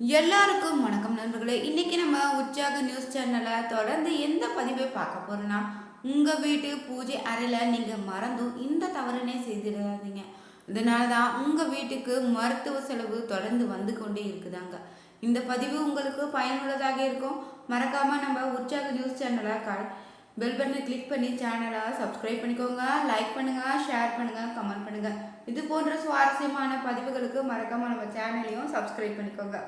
எல்லாருக்கும் வணக்கம் நண்பர்களே. இன்னைக்கு நம்ம உற்சாக நியூஸ் சேனலை தொடர்ந்து எந்த பதிவை பார்க்க போறோம்னா உங்க வீட்டு பூஜை அறையில நீங்க மறந்தும் இந்த தவறுனே செய்திடாதீங்க. இதனால தான் உங்க வீட்டுக்கு மருத்துவ செலவு தொடர்ந்து வந்து கொண்டே இருக்குதாங்க. இந்த பதிவு உங்களுக்கு பயனுள்ளதாக இருக்கும். மறக்காம நம்ம உற்சாக நியூஸ் சேனலை க பெல் பட்டனை கிளிக் பண்ணி சேனலை சப்ஸ்கிரைப் பண்ணிக்கோங்க லைக் பண்ணுங்கள் ஷேர் பண்ணுங்கள் கமெண்ட் பண்ணுங்கள் இது போன்ற சுவாரஸ்யமான பதிவுகளுக்கு மறக்காம நம்ம சேனலையும் சப்ஸ்கிரைப் பண்ணிக்கோங்க.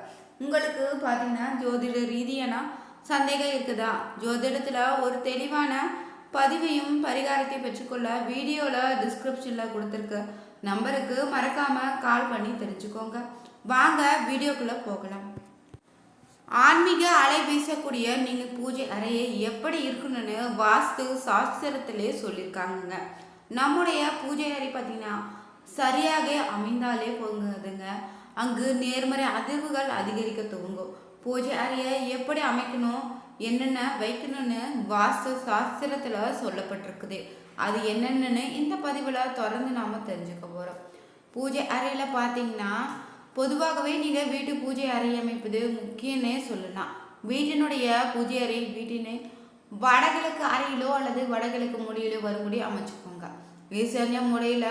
உங்களுக்கு பார்த்தீங்கன்னா ஜோதிட ரீதியான சந்தேகம் இருக்குதா? ஜோதிடத்தில் ஒரு தெளிவான பதிவையும் பரிகாரத்தை பெற்றுக்கொள்ள வீடியோவில் டிஸ்கிரிப்ஷனில் கொடுத்துருக்க. நம்பருக்கு மறக்காமல் கால் பண்ணி தெரிஞ்சுக்கோங்க. வாங்க வீடியோக்குள்ளே போகலாம். ஆன்மீக அலை வீசக்கூடிய நீங்கள் பூஜை அறையை எப்படி இருக்கணும்னு வாஸ்து சாஸ்திரத்திலே சொல்லியிருக்காங்கங்க நம்முடைய பூஜை அறை பார்த்தீங்கன்னா சரியாக அமைந்தாலே போங்குதுங்க அங்கு நேர்மறை அதிர்வுகள் அதிகரிக்க துவங்கும். பூஜை அறையை எப்படி அமைக்கணும் என்னென்ன வைக்கணும்னு வாஸ்து சாஸ்திரத்தில் சொல்லப்பட்டிருக்குது. அது என்னென்னு இந்த பதிவில் தொடர்ந்து நாம் தெரிஞ்சுக்க போகிறோம் பூஜை அறையில் பார்த்தீங்கன்னா பொதுவாகவே நீங்கள் வீட்டு பூஜை அறை அமைப்பது முக்கியன்னே சொல்லலாம். வீட்டினுடைய பூஜை அறை வீட்டினை வடகிழக்கு அறையிலோ அல்லது வடகிழக்கு மூலையிலோ வரும்படி அமைச்சுக்கோங்க. ஈசான்ய முறையில்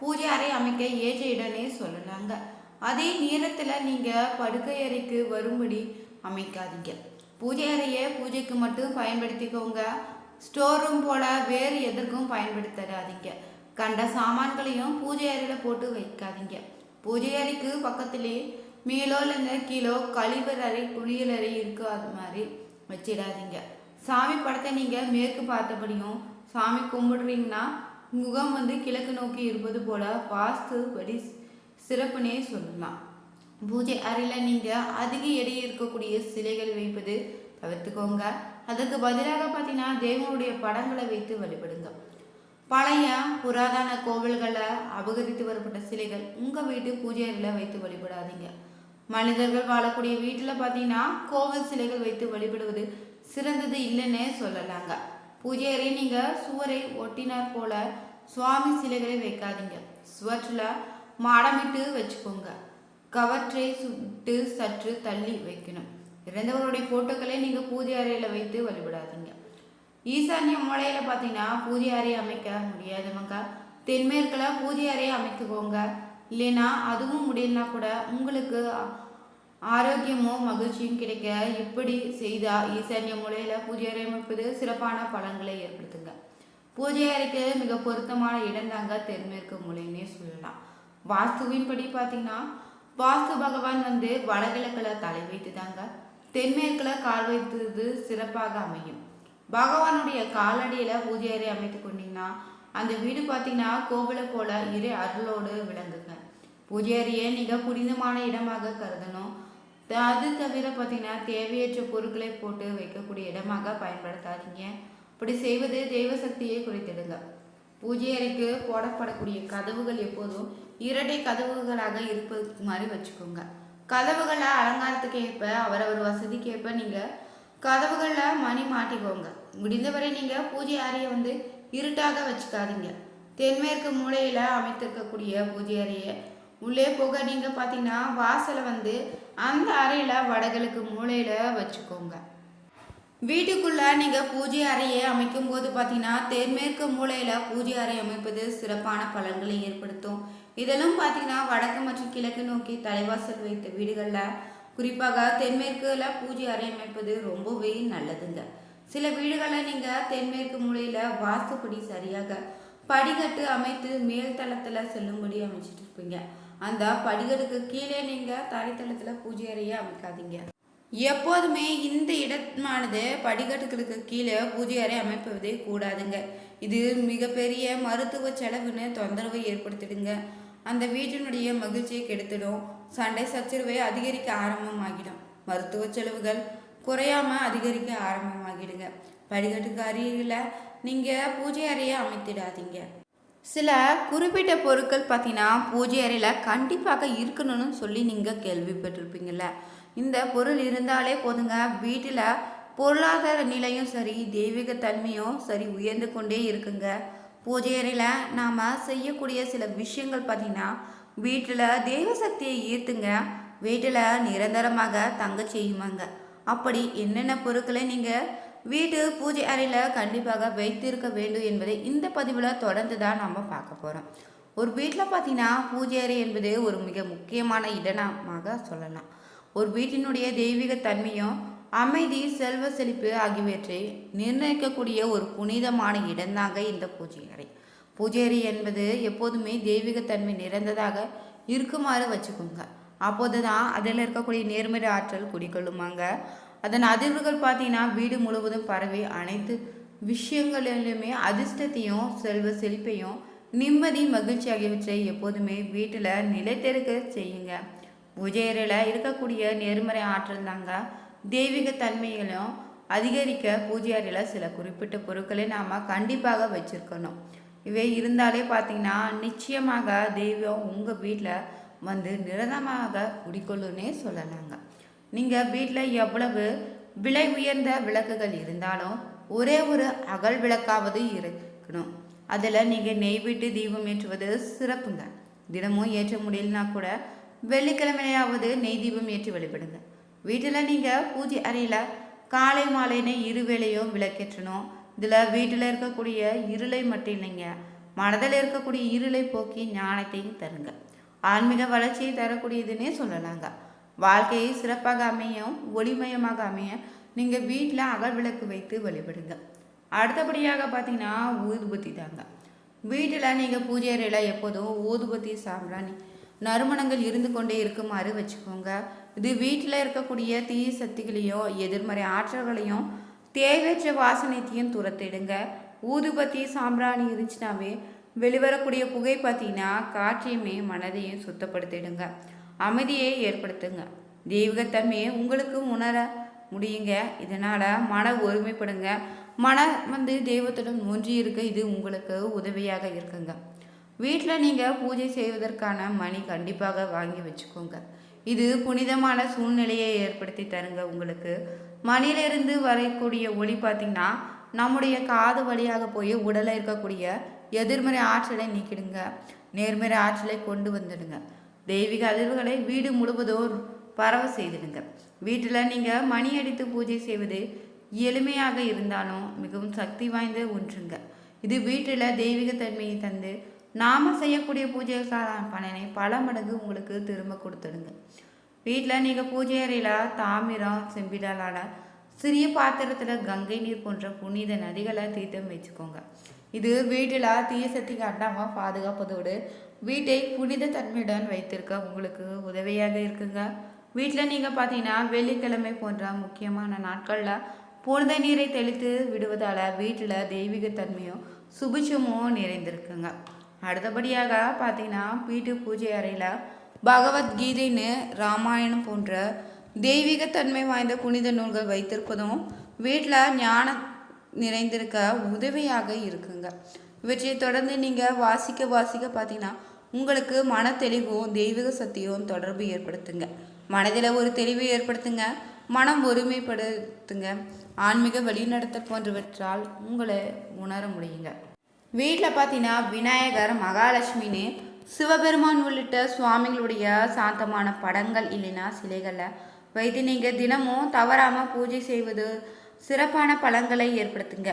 பூஜை அறை அமைக்க ஏற்ற இடனே சொல்லலாங்க. அதே நேரத்தில் நீங்கள் படுக்கை அறைக்கு வரும்படி அமைக்காதீங்க. பூஜை அறையை பூஜைக்கு மட்டும் பயன்படுத்திக்கோங்க. ஸ்டோர் ரூம் போல வேறு எதற்கும் பயன்படுத்தாதீங்க. கண்ட சாமான்களையும் பூஜை அறையில் போட்டு வைக்காதீங்க. பூஜை அறைக்கு பக்கத்திலே மேலோ இல்லைங்க கீழோ கழிவறை அறை குளியலறை இருக்கு அது மாதிரி வச்சிடாதீங்க. சாமி படத்தை நீங்கள் மேற்கு பார்த்தபடியும் சாமி கும்பிடுறீங்கன்னா முகம் வந்து கிழக்கு நோக்கி இருப்பது போல வாஸ்து படி சிறப்புனே சொல்லலாம். பூஜை அறையில் நீங்கள் அதிக எடை இருக்கக்கூடிய சிலைகள் வைப்பது தவிர்த்துக்கோங்க. அதுக்கு பதிலாக பார்த்தீங்கன்னா தேவனுடைய படங்களை வைத்து வழிபடுங்க. பழைய புராதன கோவில்களை அபகரித்து வரப்பட்ட சிலைகள் உங்கள் வீட்டு பூஜை அறையில் வைத்து வழிபடாதீங்க. மனிதர்கள் வாழக்கூடிய வீட்டில் பார்த்தீங்கன்னா கோவில் சிலைகள் வைத்து வழிபடுவது சிறந்தது இல்லைன்னே சொல்லலாங்க. பூஜை அறை நீங்கள் சுவரை ஒட்டினார் போல சுவாமி சிலைகளை வைக்காதீங்க. சுவற்றில் மாடமிட்டு வச்சுக்கோங்க. கவற்றை சுட்டு சற்று தள்ளி வைக்கணும். இறந்தவருடைய ஃபோட்டோக்களை நீங்கள் பூஜை அறையில் வைத்து வழிபடாதீங்க. ஈசான்ய மூலையில் பார்த்தீங்கன்னா பூஜை அறை அமைக்க முடியாதவங்க. தென்மேற்கில் பூஜை அறையை அமைத்துக்கோங்க. இல்லைன்னா அதுவும் முடியலனா கூட உங்களுக்கு ஆரோக்கியமும் மகிழ்ச்சியும் கிடைக்க இப்படி செய்தால் ஈசான்ய மூலையில் பூஜை அறை அமைப்பது சிறப்பான பலன்களை ஏற்படுத்துங்க. பூஜை அறைக்கு மிக பொருத்தமான இடம் தாங்க தென்மேற்கு மூலைன்னே சொல்லலாம். வாஸ்துவின் படி பார்த்தீங்கன்னா வாஸ்து பகவான் வந்து வடகிழக்கில் தலை வைத்து தாங்க தென்மேற்கில் கால் வைத்தது சிறப்பாக அமையும். பகவானுடைய காலடியில் பூஜை அறை அமைத்து கொண்டீங்கன்னா அந்த வீடு பார்த்தீங்கன்னா கோவிலை போல இரு அருளோடு விளங்குங்க. பூஜை அறையை நீங்கள் புனிதமான இடமாக கருதணும். அது தவிர பார்த்தீங்கன்னா தேவையற்ற பொருட்களை போட்டு வைக்கக்கூடிய இடமாக பயன்படுத்தாதீங்க. இப்படி செய்வது தெய்வ சக்தியை குறைத்திடுங்க. பூஜை அறைக்கு போடப்படக்கூடிய கதவுகள் எப்போதும் இரட்டை கதவுகளாக இருப்பது மாதிரி வச்சுக்கோங்க. கதவுகளை அலங்காரத்துக்கு ஏற்ப அவரவர் வசதிக்கு ஏற்ப நீங்கள் கதவுகளில் மணி மாட்டிக்கோங்க. முடிந்தவரை நீங்கள் பூஜை அறையை வந்து இருட்டாக வச்சுக்காதீங்க. தென்மேற்கு மூலையில் அமைத்திருக்கக்கூடிய பூஜை அறையை உள்ளே போக நீங்கள் பார்த்தீங்கன்னா வாசலை வந்து அந்த அறையில் வடகிழக்கு மூலையில் வச்சுக்கோங்க. வீட்டுக்குள்ள நீங்கள் பூஜை அறையை அமைக்கும் போது பார்த்தீங்கன்னா தென்மேற்கு மூலையில் பூஜை அறை அமைப்பது சிறப்பான பலன்களை ஏற்படுத்தும். இதெல்லாம் பார்த்தீங்கன்னா வடக்கு மற்றும் கிழக்கு நோக்கி தலைவாசல் வைத்த வீடுகளில் குறிப்பாக தென்மேற்குல பூஜை அறை அமைப்பது ரொம்பவே நல்லதுங்க. சில வீடுகளை நீங்கள் தென்மேற்கு மூலையில் வாஸ்துப்படி சரியாக படிக்கட்டு அமைத்து மேல் தளத்தில் செல்லும்படி அமைச்சிட்டு இருப்பீங்க அந்த படிக்கட்டுக்கு கீழே நீங்கள் தரைத்தளத்தில் பூஜை அறையை அமைக்காதீங்க. எப்போதுமே இந்த இடமானது படிக்கட்டுகளுக்கு கீழே பூஜை அறை அமைப்பதே கூடாதுங்க. இது மிகப்பெரிய மருத்துவ செலவுன்னு தொந்தரவை ஏற்படுத்திடுங்க. அந்த வீட்டினுடைய மகிழ்ச்சியை கெடுத்துடும். சண்டை சச்சரவை அதிகரிக்க ஆரம்பமாகிடும். மருத்துவ செலவுகள் குறையாம அதிகரிக்க ஆரம்பமாகிடுங்க. படிக்கட்டுக்கு அருகில் நீங்கள் பூஜை அறையை அமைத்திடாதீங்க. சில குறிப்பிட்ட பொருட்கள் பார்த்தீங்கன்னா பூஜை அறையில் கண்டிப்பாக இருக்கணும்னு சொல்லி நீங்கள் கேள்விப்பட்டிருப்பீங்கள்ல இந்த பொருள் இருந்தாலே போதுங்க. வீட்டில் பொருளாதார நிலையும் சரி தெய்வீக தன்மையும் சரி உயர்ந்து கொண்டே இருக்குங்க. பூஜை அறையில் நாம் செய்யக்கூடிய சில விஷயங்கள் பார்த்தீங்கன்னா வீட்டில் தெய்வ சக்தியை ஈர்த்துங்க. வீட்டில் நிரந்தரமாக தங்க செய்யுமாங்க. அப்படி என்னென்ன பொருட்களை நீங்கள் வீட்டு பூஜை அறையில் கண்டிப்பாக வைத்திருக்க வேண்டும் என்பதை இந்த பதிவில் தொடர்ந்து தான் நம்ம பார்க்க போகிறோம் ஒரு வீட்டில் பார்த்தீங்கன்னா பூஜை அறை என்பது ஒரு மிக முக்கியமான இடமாக சொல்லலாம். ஒரு வீட்டினுடைய தெய்வீக தன்மையும் அமைதி செல்வ செழிப்பு ஆகியவற்றை நிர்ணயிக்கக்கூடிய ஒரு புனிதமான இடம்தாங்க இந்த பூஜை அறை. பூஜை அறை என்பது எப்போதுமே தெய்வீகத்தன்மை நிறைந்ததாக இருக்குமாறு வச்சுக்கோங்க. அப்போது தான் அதில் இருக்கக்கூடிய நேர்மறை ஆற்றல் குடிக்கொள்ளுமாங்க அதன் அதிர்வுகள் பார்த்தீங்கன்னா வீடு முழுவதும் பரவி அனைத்து விஷயங்களிலுமே அதிர்ஷ்டத்தையும் செல்வ செழிப்பையும் நிம்மதி மகிழ்ச்சி ஆகியவற்றை எப்போதுமே வீட்டில் நிலைத்திருக்க செய்யுங்க. பூஜை இருக்கக்கூடிய நேர்மறை ஆற்றல் தாங்க. தெய்வீக தன்மைகளும் அதிகரிக்க பூஜை அறையில் சில குறிப்பிட்ட பொருட்களை நாம் கண்டிப்பாக வச்சுருக்கணும். இவை இருந்தாலே பார்த்தீங்கன்னா நிச்சயமாக தெய்வம் உங்கள் வீட்டில் வந்து நிரந்தரமாக குடிக்கொள்ளுன்னே சொல்லலாங்க. நீங்கள் வீட்டில் எவ்வளவு விலை உயர்ந்த விளக்குகள் இருந்தாலும் ஒரே ஒரு அகல் விளக்காவது இருக்கணும். அதில் நீங்கள் நெய் விட்டு தீபம் ஏற்றுவது சிறப்புங்க. தினமும் ஏற்ற முடியலனா கூட வெள்ளிக்கிழமையாவது நெய் தீபம் ஏற்றி வழிபடுங்க. வீட்டில் நீங்கள் பூஜை அறையில் காலை மாலைன்னு இருவேளையும் விளக்கேற்றணும். இதில் வீட்டில் இருக்கக்கூடிய இருளை மட்டும் இல்லைங்க மனதில் இருக்கக்கூடிய இருளை போக்கி ஞானத்தையும் தருங்க. ஆன்மீக வளர்ச்சியை தரக்கூடியதுன்னே சொல்லலாங்க. வாழ்க்கையை சிறப்பாக அமையும் ஒளிமயமாக அமைய நீங்கள் வீட்டில் அகல் விளக்கு வைத்து வழிபடுங்க. அடுத்தபடியாக பார்த்தீங்கன்னா ஊதுபத்தி தாங்க. வீட்டில் நீங்கள் பூஜை அறையில் எப்போதும் ஊதுபத்தி சாம்பிராணி நறுமணங்கள் இருந்து கொண்டே இருக்குமாறு வச்சுக்கோங்க. இது வீட்டில் இருக்கக்கூடிய தீய சக்திகளையும் எதிர்மறை ஆற்றல்களையும் தேவையற்ற வாசனைத்தையும் துரத்திடுங்க. ஊதுபத்தி சாம்பிராணி இருந்துச்சுனாவே வெளிவரக்கூடிய புகை பார்த்தீங்கன்னா காற்றையுமே மனதையும் சுத்தப்படுத்திடுங்க. அமைதியை ஏற்படுத்துங்க. தெய்வீகத்தன்மையை உங்களுக்கு உணர முடியுங்க. இதனால் மன ஒருமைப்படுங்க. மன வந்து தெய்வத்துடன் ஒன்றி இருக்க இது உங்களுக்கு உதவியாக இருக்குங்க. வீட்டில் நீங்கள் பூஜை செய்வதற்கான மணி கண்டிப்பாக வாங்கி வச்சுக்கோங்க. இது புனிதமான சூழ்நிலையை ஏற்படுத்தி தருங்க உங்களுக்கு. மணிலிருந்து வரக்கூடிய ஒளி பார்த்திங்கன்னா நம்முடைய காது வழியாக போய் உடலில் இருக்கக்கூடிய எதிர்மறை ஆற்றலை நீக்கிடுங்க. நேர்மறை ஆற்றலை கொண்டு வந்துடுங்க. தெய்வீக அதிர்வுகளை வீடு முழுவதும் பரவ செய்திடுங்க. வீட்டில் நீங்கள் மணி அடித்து பூஜை செய்வது எளிமையாக இருந்தாலும் மிகவும் சக்தி வாய்ந்த ஒன்றுங்க. இது வீட்டில் தெய்வீக தன்மையை தந்து நாம் செய்யக்கூடிய பூஜைக்கான பலனை பல மடங்கு உங்களுக்கு திரும்ப கொடுத்துடுங்க. வீட்டில் நீங்கள் பூஜை அறையில் தாமிரம் செம்பிடலான சிறிய பாத்திரத்தில் கங்கை நீர் போன்ற புனித நதிகளை தீர்த்தம் வச்சுக்கோங்க. இது வீட்டில் தீய சக்தி காட்டாமல் பாதுகாப்பதோடு வீட்டை புனித தன்மையுடன் வைத்திருக்க உங்களுக்கு உதவியாக இருக்குங்க. வீட்டில் நீங்கள் பார்த்தீங்கன்னா வெள்ளிக்கிழமை போன்ற முக்கியமான நாட்களில் புனித நீரை தெளித்து விடுவதால் வீட்டில் தெய்வீக தன்மையும் சுபிச்சமும் நிறைந்திருக்குங்க. அடுத்தபடியாக பார்த்தீங்கன்னா வீட்டு பூஜை அறையில் பகவத்கீதைன்னு ராமாயணம் போன்ற தெய்வீகத்தன்மை வாய்ந்த புனித நூல்கள் வைத்திருப்பதும் வீட்டில் ஞானம் நிறைந்திருக்க உதவியாக இருக்குங்க. இவற்றை தொடர்ந்து நீங்கள் வாசிக்க வாசிக்க பார்த்தீங்கன்னா உங்களுக்கு மன தெளிவும் தெய்வீக சக்தியும் தொடர்பு ஏற்படுத்துங்க. மனதில் ஒரு தெளிவை ஏற்படுத்துங்க. மனம் ஒருமைப்படுத்துங்க. ஆன்மீக வழிநடத்தல் போன்றவற்றால் உங்களை உணர முடியுங்க. வீட்டில் பார்த்தீங்கன்னா விநாயகர் மகாலட்சுமின்னு சிவபெருமான் உள்ளிட்ட சுவாமிகளுடைய சாந்தமான படங்கள் இல்லைன்னா சிலைகளை வைத்து நீங்கள் தினமும் தவறாமல் பூஜை செய்வது சிறப்பான பலன்களை ஏற்படுத்துங்க.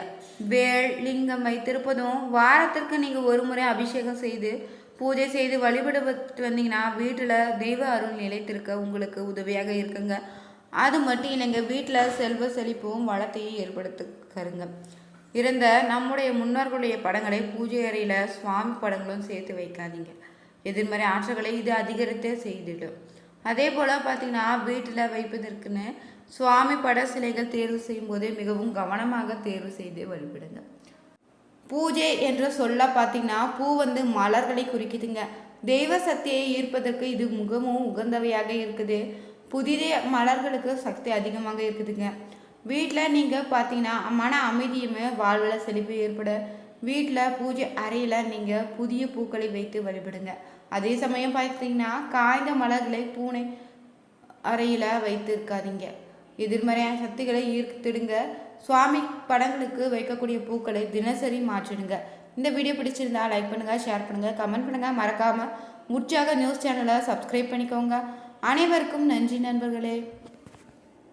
வேள் லிங்கம் வைத்திருப்பதும் வாரத்திற்கு நீங்கள் ஒரு முறை அபிஷேகம் செய்து பூஜை செய்து வழிபடுவது வந்தீங்கன்னா வீட்டில் தெய்வ அருள் நிலைத்திருக்க உங்களுக்கு உதவியாக இருக்குங்க. அது மட்டும் இல்லைங்க வீட்டில் செல்வ செழிப்பும் வளத்தையும் ஏற்படுத்துக்கருங்க. இருந்த நம்முடைய முன்னோர்களுடைய படங்களை பூஜை அறையில் சுவாமி படங்களும் சேர்த்து வைக்காதீங்க. எதிர்மறை ஆற்றல்களை இது அதிகரித்தே செய்திடும் அதே போல் பார்த்திங்கன்னா வீட்டில் வைப்பதற்குன்னு சுவாமி பட சிலைகள் தேர்வு செய்யும் போதே மிகவும் கவனமாக தேர்வு செய்து வழிபடுங்க. பூஜை என்ற சொல்ல பார்த்தீங்கன்னா பூ வந்து மலர்களை குறிக்குதுங்க. தெய்வ சக்தியை ஈர்ப்பதற்கு இது மிகவும் உகந்தவையாக இருக்குது. புதிய மலர்களுக்கு சக்தி அதிகமாக இருக்குதுங்க. வீட்டில் நீங்கள் பார்த்தீங்கன்னா மன அமைதியுமே வாழ்வில் செழிப்பு ஏற்பட வீட்டில் பூஜை அறையில் நீங்கள் புதிய பூக்களை வைத்து வழிபடுங்க. அதே சமயம் பார்த்தீங்கன்னா காய்ந்த மலர்களை பூனை அறையில் வைத்திருக்காதீங்க. எதிர்மறையான சக்திகளை ஈர்த்திடுங்க. சுவாமி படங்களுக்கு வைக்கக்கூடிய பூக்களை தினசரி மாற்றிடுங்க. இந்த வீடியோ பிடிச்சிருந்தா லைக் பண்ணுங்கள் ஷேர் பண்ணுங்கள் கமெண்ட் பண்ணுங்கள் மறக்காமல் உற்சாக நியூஸ் சேனலை சப்ஸ்கிரைப் பண்ணிக்கோங்க. அனைவருக்கும் நன்றி நண்பர்களே.